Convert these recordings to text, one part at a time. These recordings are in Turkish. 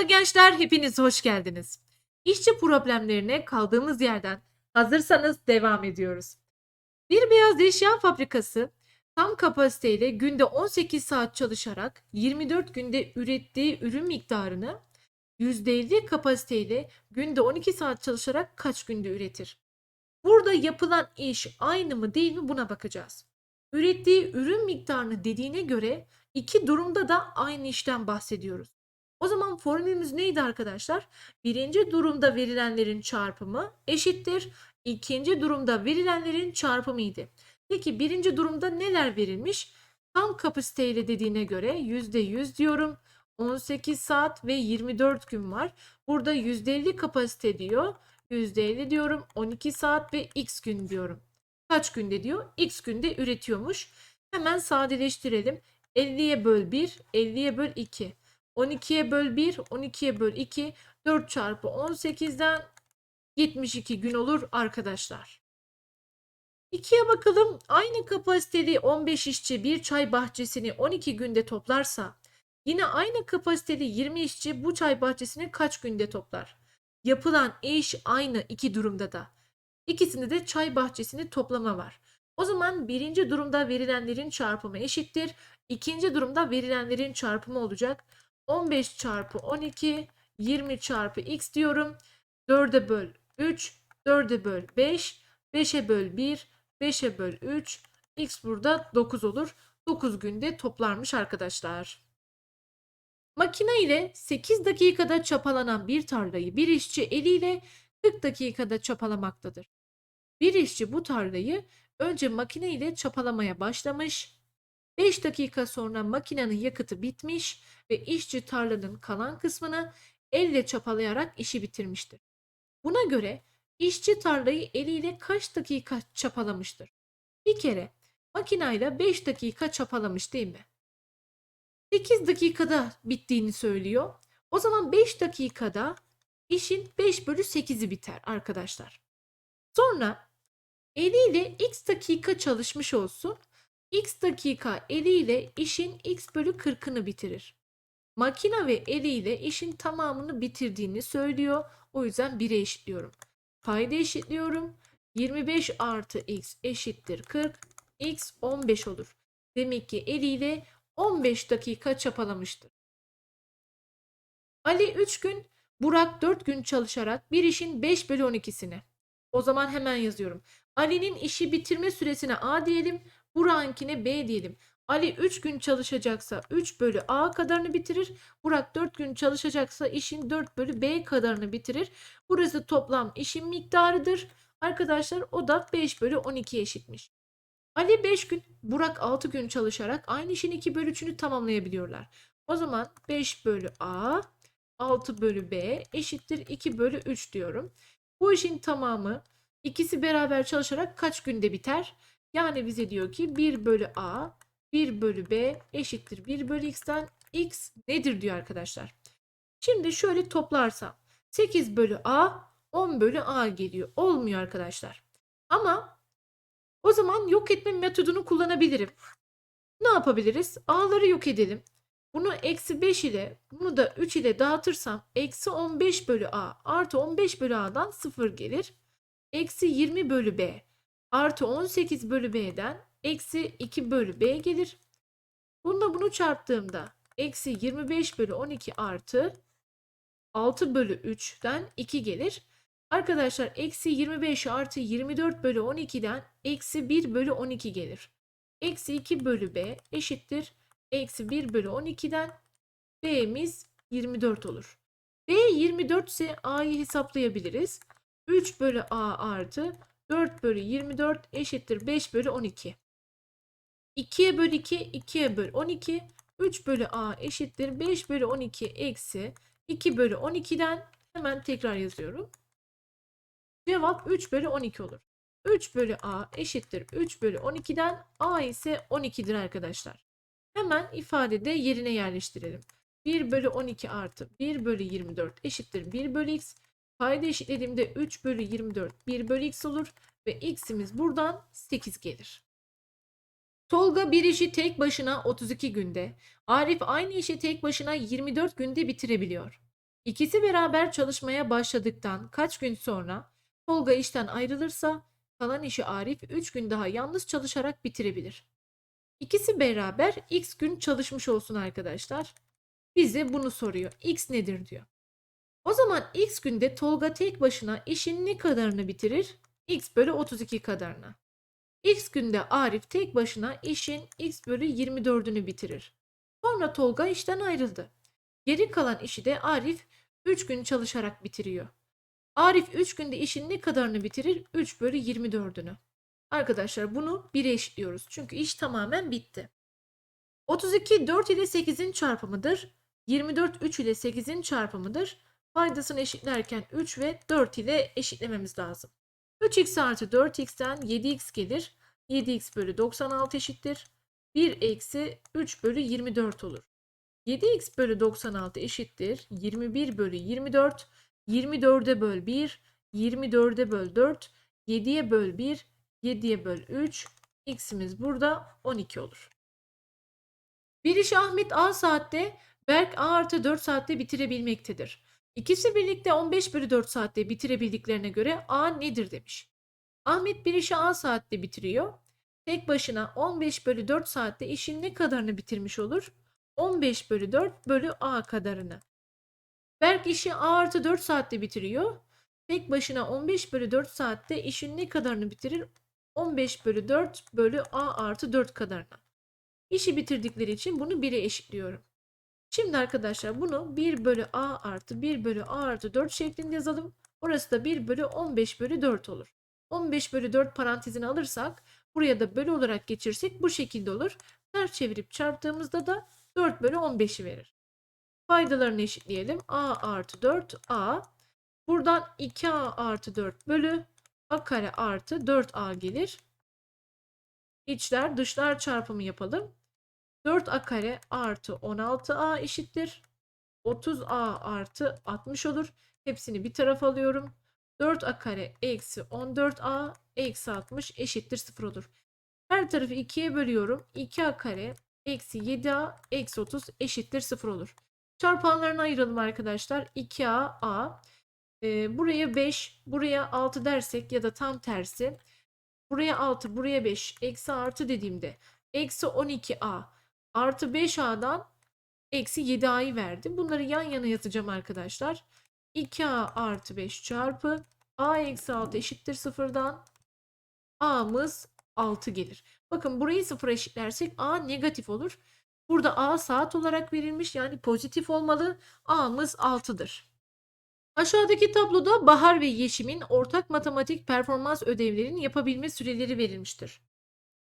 Merhaba gençler, hepiniz hoş geldiniz. İşçi problemlerine kaldığımız yerden hazırsanız devam ediyoruz. Bir beyaz eşya fabrikası tam kapasiteyle günde 18 saat çalışarak 24 günde ürettiği ürün miktarını %50 kapasiteyle günde 12 saat çalışarak kaç günde üretir? Burada yapılan iş aynı mı değil mi buna bakacağız. Ürettiği ürün miktarını dediğine göre iki durumda da aynı işten bahsediyoruz. O zaman formülümüz neydi arkadaşlar? Birinci durumda verilenlerin çarpımı eşittir. İkinci durumda verilenlerin çarpımıydı. Peki birinci durumda neler verilmiş? Tam kapasiteyle dediğine göre %100 diyorum. 18 saat ve 24 gün var. Burada %50 kapasite diyor. %50 diyorum. 12 saat ve x gün diyorum. Kaç günde diyor? X günde üretiyormuş. Hemen sadeleştirelim. 50'ye böl 1, 50'ye böl 2. 12'ye böl 1, 12'ye böl 2. 4 çarpı 18'den 72 gün olur arkadaşlar. 2'ye bakalım. Aynı kapasiteli 15 işçi bir çay bahçesini 12 günde toplarsa yine aynı kapasiteli 20 işçi bu çay bahçesini kaç günde toplar? Yapılan iş aynı iki durumda da. İkisinde de çay bahçesini toplama var. O zaman birinci durumda verilenlerin çarpımı eşittir. İkinci durumda verilenlerin çarpımı olacak. 15 çarpı 12 20 çarpı x diyorum. 4'e böl 3 4'e böl 5 5'e böl 1 5'e böl 3 x burada 9 olur. 9 günde toplarmış arkadaşlar. Makine ile 8 dakikada çapalanan bir tarlayı bir işçi eliyle 40 dakikada çapalamaktadır. Bir işçi bu tarlayı önce makine ile çapalamaya başlamış. 5 dakika sonra makinenin yakıtı bitmiş ve işçi tarlanın kalan kısmını elle çapalayarak işi bitirmiştir. Buna göre işçi tarlayı eliyle kaç dakika çapalamıştır? Bir kere makineyle 5 dakika çapalamış değil mi? 8 dakikada bittiğini söylüyor. O zaman 5 dakikada işin 5 bölü 8'i biter arkadaşlar. Sonra eliyle x dakika çalışmış olsun. X dakika eliyle işin x bölü 40'ını bitirir. Makine ve eliyle işin tamamını bitirdiğini söylüyor. O yüzden 1'e eşitliyorum. Payda eşitliyorum. 25 artı x eşittir 40. x 15 olur. Demek ki eliyle 15 dakika çapalamıştır. Ali 3 gün, Burak 4 gün çalışarak bir işin 5 bölü 12'sini. O zaman hemen yazıyorum. Ali'nin işi bitirme süresine A diyelim. Burak'ınkine B diyelim. Ali 3 gün çalışacaksa 3 bölü A kadarını bitirir. Burak 4 gün çalışacaksa işin 4 bölü B kadarını bitirir. Burası toplam işin miktarıdır. Arkadaşlar o da 5 bölü 12 eşitmiş. Ali 5 gün, Burak 6 gün çalışarak aynı işin 2 bölü 3'ünü tamamlayabiliyorlar. O zaman 5 bölü A, 6 bölü B eşittir 2 bölü 3 diyorum. Bu işin tamamı ikisi beraber çalışarak kaç günde biter? Yani bize diyor ki 1 bölü A, 1 bölü B eşittir 1 bölü X'ten X nedir diyor arkadaşlar. Şimdi şöyle toplarsam 8 bölü A, 10 bölü A geliyor. Olmuyor arkadaşlar. Ama o zaman yok etme metodunu kullanabilirim. Ne yapabiliriz? A'ları yok edelim. Bunu eksi 5 ile bunu da 3 ile dağıtırsam eksi 15 bölü A artı 15 bölü A'dan 0 gelir. Eksi 20 bölü B artı 18 bölü B'den eksi 2 bölü B gelir. Bununla bunu çarptığımda eksi 25 bölü 12 artı 6 bölü 3'ten 2 gelir. Arkadaşlar eksi 25 artı 24 bölü 12'den eksi 1 bölü 12 gelir. Eksi 2 bölü B eşittir. Eksi 1 bölü 12'den B'miz 24 olur. B 24 ise A'yı hesaplayabiliriz. 3 bölü A artı 4 bölü 24 eşittir 5 bölü 12. 2'ye böl 2, 2'ye böl 12. 3 bölü A eşittir 5 bölü 12 eksi 2 bölü 12'den hemen tekrar yazıyorum. Cevap 3 bölü 12 olur. 3 bölü A eşittir 3 bölü 12'den A ise 12'dir arkadaşlar. Hemen ifadede yerine yerleştirelim. 1 bölü 12 artı 1 bölü 24 eşittir 1 bölü x. Payda eşitlediğimde 3 bölü 24 1 bölü x olur ve x'imiz buradan 8 gelir. Tolga bir işi tek başına 32 günde, Arif aynı işi tek başına 24 günde bitirebiliyor. İkisi beraber çalışmaya başladıktan kaç gün sonra Tolga işten ayrılırsa kalan işi Arif 3 gün daha yalnız çalışarak bitirebilir. İkisi beraber x gün çalışmış olsun arkadaşlar. Bize bunu soruyor. X nedir diyor. O zaman x günde Tolga tek başına işin ne kadarını bitirir? x bölü 32 kadarına. X günde Arif tek başına işin x bölü 24'ünü bitirir. Sonra Tolga işten ayrıldı. Geri kalan işi de Arif 3 gün çalışarak bitiriyor. Arif 3 günde işin ne kadarını bitirir? 3 bölü 24'ünü. Arkadaşlar bunu 1'e eşitliyoruz. Çünkü iş tamamen bitti. 32 4 ile 8'in çarpımıdır. 24 3 ile 8'in çarpımıdır. Paydasını eşitlerken 3 ve 4 ile eşitlememiz lazım. 3x artı 4x'ten 7x gelir. 7x bölü 96 eşittir. 1 eksi 3 bölü 24 olur. 7x bölü 96 eşittir. 21 bölü 24. 24'e böl 1. 24'e böl 4. 7'ye böl 1. 7'ye böl 3. X'imiz burada 12 olur. Bir işi Ahmet A saatte, Berk A artı 4 saatte bitirebilmektedir. İkisi birlikte 15 bölü 4 saatte bitirebildiklerine göre A nedir demiş. Ahmet bir işi A saatte bitiriyor. Tek başına 15 bölü 4 saatte işin ne kadarını bitirmiş olur? 15 bölü 4 bölü A kadarını. Berk işi A artı 4 saatte bitiriyor. Tek başına 15 bölü 4 saatte işin ne kadarını bitirir? 15 bölü 4 bölü A artı 4 kadarına. İşi bitirdikleri için bunu 1'e eşitliyorum. Şimdi arkadaşlar bunu 1 bölü A artı 1 bölü A artı 4 şeklinde yazalım. Orası da 1 bölü 15 bölü 4 olur. 15 bölü 4 parantezini alırsak buraya da bölü olarak geçirsek bu şekilde olur. Ters çevirip çarptığımızda da 4 bölü 15'i verir. Paydalarını eşitleyelim. A artı 4 A. Buradan 2A artı 4 bölü A kare artı 4A gelir. İçler dışlar çarpımı yapalım. 4A kare artı 16A eşittir. 30A artı 60 olur. Hepsini bir tarafa alıyorum. 4A kare eksi 14A eksi 60 eşittir 0 olur. Her tarafı 2'ye bölüyorum. 2A kare eksi 7A eksi 30 eşittir 0 olur. Çarpanlarını ayıralım arkadaşlar. 2A A. Ee, buraya 5, buraya 6 dersek ya da tam tersi. Buraya 6, buraya 5. Eksi artı dediğimde. Eksi 12A artı 5A'dan eksi 7A'yı verdi. Bunları yan yana yazacağım arkadaşlar. 2A artı 5 çarpı A eksi 6 eşittir sıfırdan. A'mız 6 gelir. Bakın burayı sıfıra eşitlersek A negatif olur. Burada A saat olarak verilmiş yani pozitif olmalı. A'mız 6'dır. Aşağıdaki tabloda Bahar ve Yeşim'in ortak matematik performans ödevlerini yapabilme süreleri verilmiştir.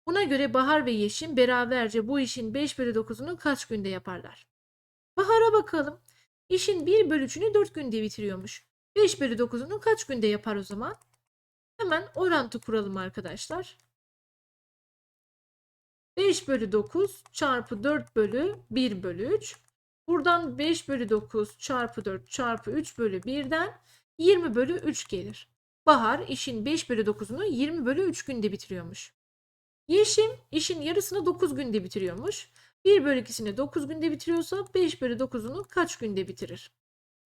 Buna göre Bahar ve Yeşim beraberce bu işin 5 bölü 9'unu kaç günde yaparlar? Bahar'a bakalım. İşin 1 bölü 3'ünü 4 günde bitiriyormuş. 5 bölü 9'unu kaç günde yapar o zaman? Hemen orantı kuralım arkadaşlar. 5 bölü 9 çarpı 4 bölü 1 bölü 3. Buradan 5 bölü 9 çarpı 4 çarpı 3 bölü 1'den 20 bölü 3 gelir. Bahar işin 5 bölü 9'unu 20 bölü 3 günde bitiriyormuş. Yeşim işin yarısını 9 günde bitiriyormuş. 1 bölü 2'sini 9 günde bitiriyorsa 5 bölü 9'unu kaç günde bitirir?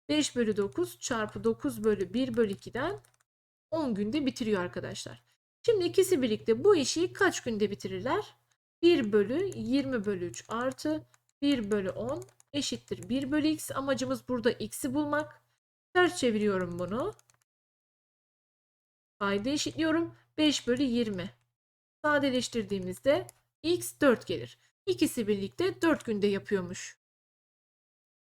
5 bölü 9 çarpı 9 bölü 1 bölü 2'den 10 günde bitiriyor arkadaşlar. Şimdi ikisi birlikte bu işi kaç günde bitirirler? 1 bölü 20 bölü 3 artı 1 bölü 10 eşittir 1 bölü x. Amacımız burada x'i bulmak. Ters çeviriyorum bunu. Payda eşitliyorum. 5 bölü 20. Sadeleştirdiğimizde x 4 gelir. İkisi birlikte 4 günde yapıyormuş.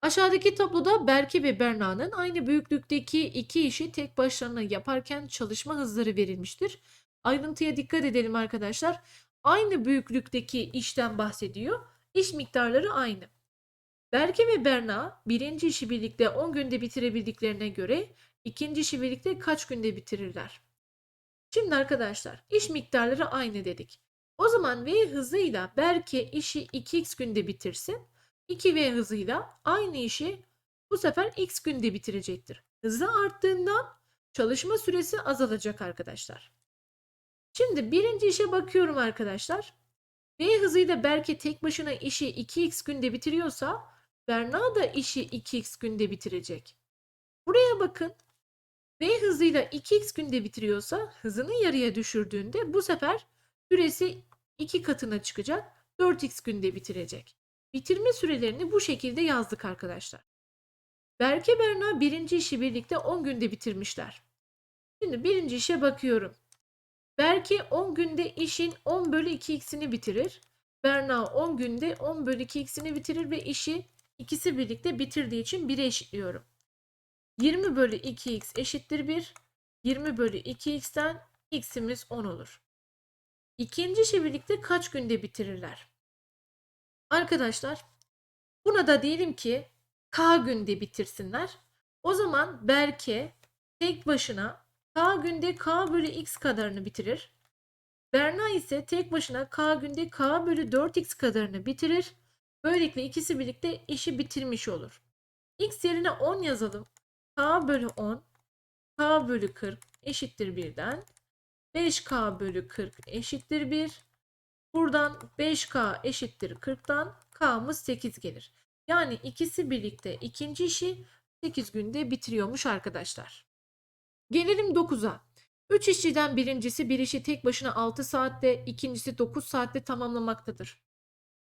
Aşağıdaki tabloda Berke ve Berna'nın aynı büyüklükteki iki işi tek başlarına yaparken çalışma hızları verilmiştir. Ayrıntıya dikkat edelim arkadaşlar. Aynı büyüklükteki işten bahsediyor. İş miktarları aynı. Berke ve Berna birinci işi birlikte 10 günde bitirebildiklerine göre ikinci işi birlikte kaç günde bitirirler? Şimdi arkadaşlar iş miktarları aynı dedik. O zaman V hızıyla Berke işi 2x günde bitirsin. 2V hızıyla aynı işi bu sefer x günde bitirecektir. Hızı arttığından çalışma süresi azalacak arkadaşlar. Şimdi birinci işe bakıyorum arkadaşlar. V hızıyla Berke tek başına işi 2x günde bitiriyorsa Berna da işi 2x günde bitirecek. Buraya bakın. V hızıyla 2x günde bitiriyorsa hızını yarıya düşürdüğünde bu sefer süresi 2 katına çıkacak. 4x günde bitirecek. Bitirme sürelerini bu şekilde yazdık arkadaşlar. Berke Berna birinci işi birlikte 10 günde bitirmişler. Şimdi birinci işe bakıyorum. Berke 10 günde işin 10 bölü 2x'ini bitirir. Berna 10 günde 10 bölü 2x'ini bitirir ve işi ikisi birlikte bitirdiği için 1'e eşitliyorum. 20 bölü 2x eşittir 1. 20 bölü 2x'ten x'imiz 10 olur. İkinci işi birlikte kaç günde bitirirler? Arkadaşlar buna da diyelim ki k günde bitirsinler. O zaman Berke tek başına k günde k bölü x kadarını bitirir. Berna ise tek başına k günde k bölü 4x kadarını bitirir. Böylelikle ikisi birlikte işi bitirmiş olur. x yerine 10 yazalım. K bölü 10 k bölü 40 eşittir 1'den. 5k bölü 40 eşittir 1. Buradan 5k eşittir 40'tan k'mız 8 gelir. Yani ikisi birlikte ikinci işi 8 günde bitiriyormuş arkadaşlar. Gelelim 9'a. 3 işçiden birincisi bir işi tek başına 6 saatte, ikincisi 9 saatte tamamlamaktadır.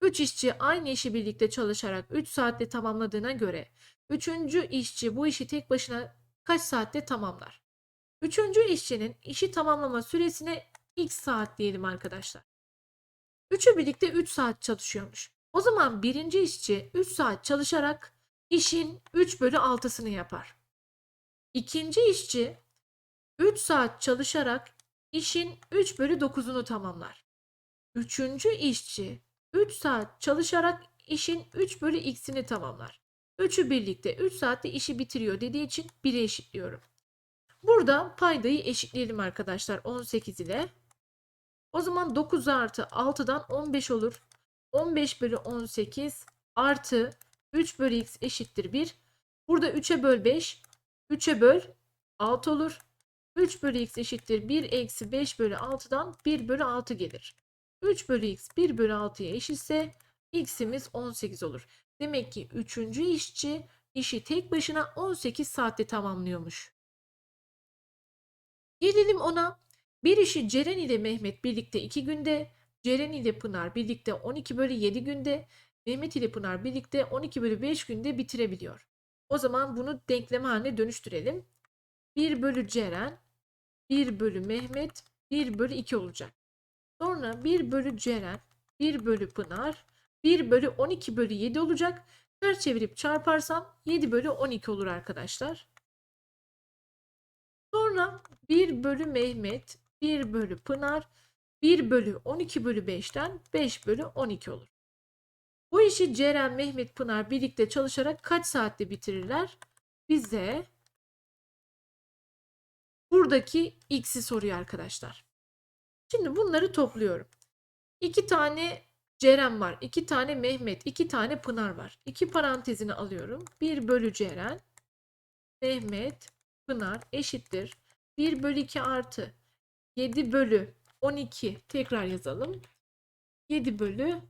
3 işçi aynı işi birlikte çalışarak 3 saatte tamamladığına göre 3. işçi bu işi tek başına kaç saatte tamamlar? 3. işçinin işi tamamlama süresine x saat diyelim arkadaşlar. Üçü birlikte 3 saat çalışıyormuş. O zaman birinci işçi 3 saat çalışarak işin 3 bölü 6'sını yapar. İkinci işçi 3 saat çalışarak işin 3 bölü 9'unu tamamlar. Üçüncü işçi 3 saat çalışarak işin 3 bölü x'ini tamamlar. Üçü birlikte 3 saatte işi bitiriyor dediği için 1'e eşitliyorum. Burada paydayı eşitleyelim arkadaşlar 18 ile. O zaman 9 artı 6'dan 15 olur. 15 bölü 18 artı 3 bölü x eşittir 1. Burada 3'e böl 5. 3'e böl 6 olur. 3 bölü x eşittir 1 eksi 5 bölü 6'dan 1 bölü 6 gelir. 3 bölü x 1 bölü 6'ya eşitse x'imiz 18 olur. Demek ki 3. işçi işi tek başına 18 saatte tamamlıyormuş. Gelelim ona. Bir işi Ceren ile Mehmet birlikte 2 günde, Ceren ile Pınar birlikte 12 bölü 7 günde, Mehmet ile Pınar birlikte 12 bölü 5 günde bitirebiliyor. O zaman bunu denkleme haline dönüştürelim. 1 bölü Ceren, 1 bölü Mehmet, 1 bölü 2 olacak. Sonra 1 bölü Ceren, 1 bölü Pınar, 1 bölü 12 bölü 7 olacak. Ters çevirip çarparsam 7 bölü 12 olur arkadaşlar. Sonra 1 bölü Mehmet, 1 bölü Pınar, 1 bölü 12 bölü 5'ten 5 bölü 12 olur. Bu işi Ceren, Mehmet, Pınar birlikte çalışarak kaç saatte bitirirler? Bize buradaki x'i soruyor arkadaşlar. Şimdi bunları topluyorum. 2 tane Ceren var, 2 tane Mehmet, 2 tane Pınar var. 2 parantezini alıyorum. 1 bölü Ceren, Mehmet, Pınar eşittir. 1 bölü 2 artı 7 bölü 12 tekrar yazalım. 7 bölü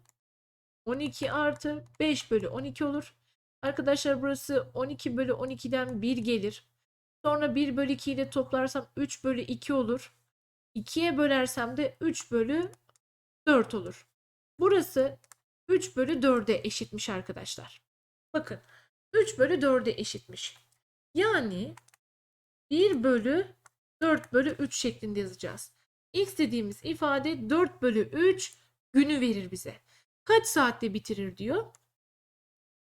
12 artı 5 bölü 12 olur. Arkadaşlar burası 12 bölü 12'den 1 gelir. Sonra 1 bölü 2 ile toplarsam 3 bölü 2 olur. 2'ye bölersem de 3 bölü 4 olur. Burası 3 bölü 4'e eşitmiş arkadaşlar. Bakın 3 bölü 4'e eşitmiş. Yani 1 bölü 4 bölü 3 şeklinde yazacağız. X dediğimiz ifade 4 bölü 3 günü verir bize. Kaç saatte bitirir diyor.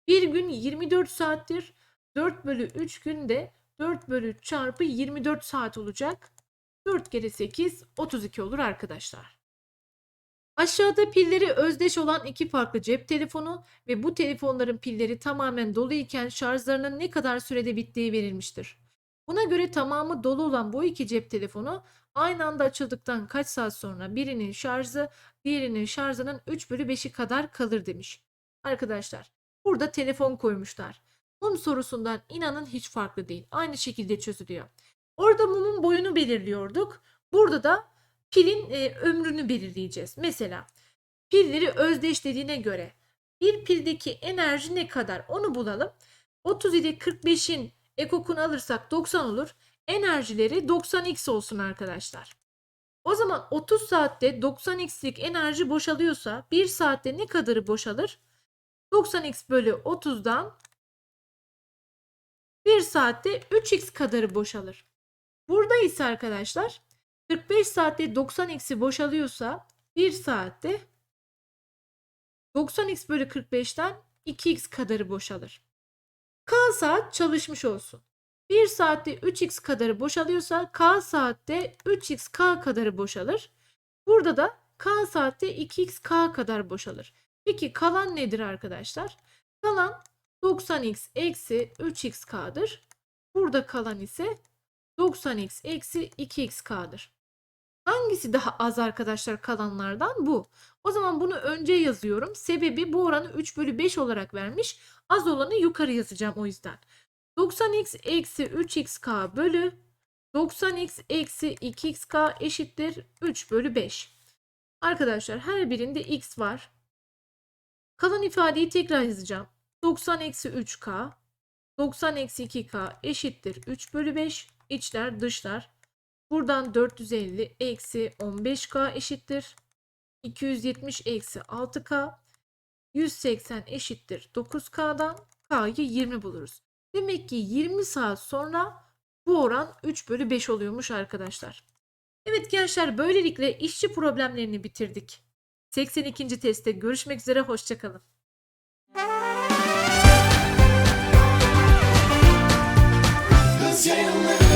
Bir gün 24 saattir. 4 bölü 3 günde 4 bölü 3 çarpı 24 saat olacak. 4 kere 8 32 olur arkadaşlar. Aşağıda pilleri özdeş olan iki farklı cep telefonu ve bu telefonların pilleri tamamen dolu iken şarjlarının ne kadar sürede bittiği verilmiştir. Buna göre tamamı dolu olan bu iki cep telefonu aynı anda açıldıktan kaç saat sonra birinin şarjı diğerinin şarjının 3 bölü 5'i kadar kalır demiş. Arkadaşlar burada telefon koymuşlar. Mum sorusundan inanın hiç farklı değil. Aynı şekilde çözülüyor. Orada mumun boyunu belirliyorduk. Burada da pilin e, ömrünü belirleyeceğiz. Mesela pilleri özdeşlediğine göre bir pildeki enerji ne kadar onu bulalım. 30 ile 45'in Ekok'unu alırsak 90 olur. Enerjileri 90x olsun arkadaşlar. O zaman 30 saatte 90x'lik enerji boşalıyorsa 1 saatte ne kadarı boşalır? 90x bölü 30'dan 1 saatte 3x kadarı boşalır. Burada ise arkadaşlar 45 saatte 90x'i boşalıyorsa 1 saatte 90x bölü 45'ten 2x kadarı boşalır. K saat çalışmış olsun. 1 saatte 3x kadarı boşalıyorsa K saatte 3xk kadarı boşalır. Burada da K saatte 2xk kadar boşalır. Peki kalan nedir arkadaşlar? Kalan 90x eksi 3xk'dır. Burada kalan ise 90x eksi 2xk'dır. Hangisi daha az arkadaşlar kalanlardan? Bu. O zaman bunu önce yazıyorum. Sebebi bu oranı 3 bölü 5 olarak vermiş. Az olanı yukarı yazacağım o yüzden. 90x eksi 3xk bölü 90x eksi 2xk eşittir 3 bölü 5. Arkadaşlar her birinde x var. Kalan ifadeyi tekrar yazacağım. 90 eksi 3k 90 eksi 2k eşittir 3 bölü 5. İçler dışlar. Buradan 450 eksi 15k eşittir. 270 eksi 6k. 180 eşittir 9k'dan k'yı 20 buluruz. Demek ki 20 saat sonra bu oran 3 bölü 5 oluyormuş arkadaşlar. Evet gençler böylelikle işçi problemlerini bitirdik. 82. testte görüşmek üzere hoşçakalın. Kız yayınları